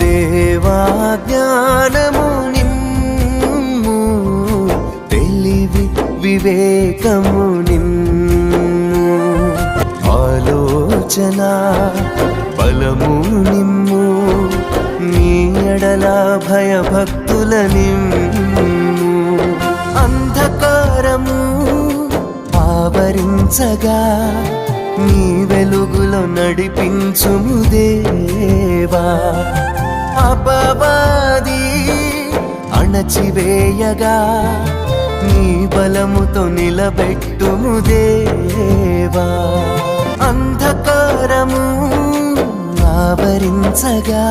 దేవా జ్ఞానము నిమ్ము తెలివి వివేకము నిమ్ము ఆలోచన బలము నిమ్ము నీ ఎడల భయభక్తుల నిమ్ము అంధకారము ఆవరించగా నీ వెలుగు వెలుగులో నడిపించుము దేవా. అపవాది అణచివేయగా నీ బలముతో నిలబెట్టుము దేవా. అంధకారము ఆవరించగా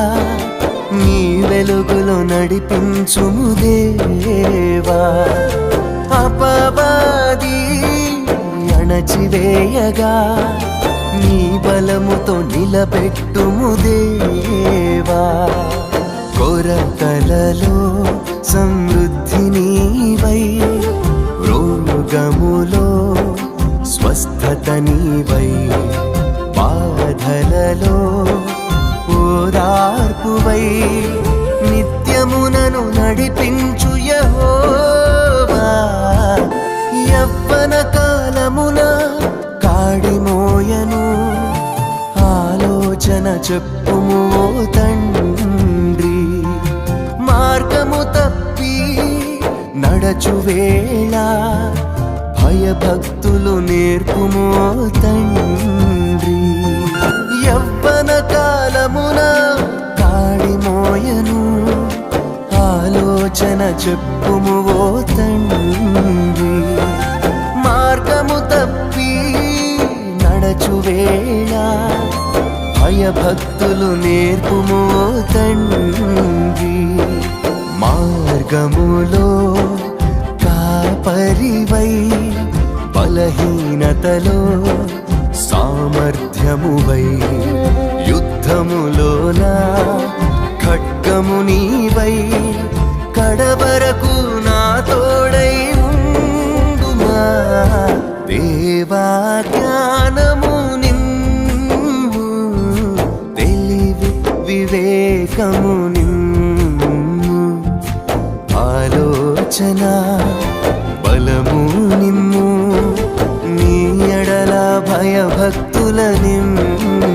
నీ వెలుగులో నడిపించుము దేవా. అపవాది అణచివేయగా నీ బలముతో నిలబెట్టుము దేవా. కొరతలలో సమృద్ధి నీవై రోగములో స్వస్థత నీవై. బాధలలో ఓదార్పువై నిత్యమునను నడిపించు యెహోవా. యవ్వన కాలమున చెప్పుము తండ్రి. మార్గము తప్పి నడచు వేళ భయభక్తులు నేర్పుము తండ్రి. యవ్వన కాలమున కాడిమోయను ఆలోచన చెప్పుము ఓ తండ్రి. మార్గము తప్పి నడచు వేళ భయభక్తులు భక్తులు ఓ తండ్రి. మార్గములో కాపరివై బలహీనతలో సామర్థ్యమువై. యుద్ధములోన ఖడ్గము నీవై ఆనందము నిమ్ము ఆలోచన బలము నిమ్ము నీ ఎడల భయభక్తుల నిమ్ము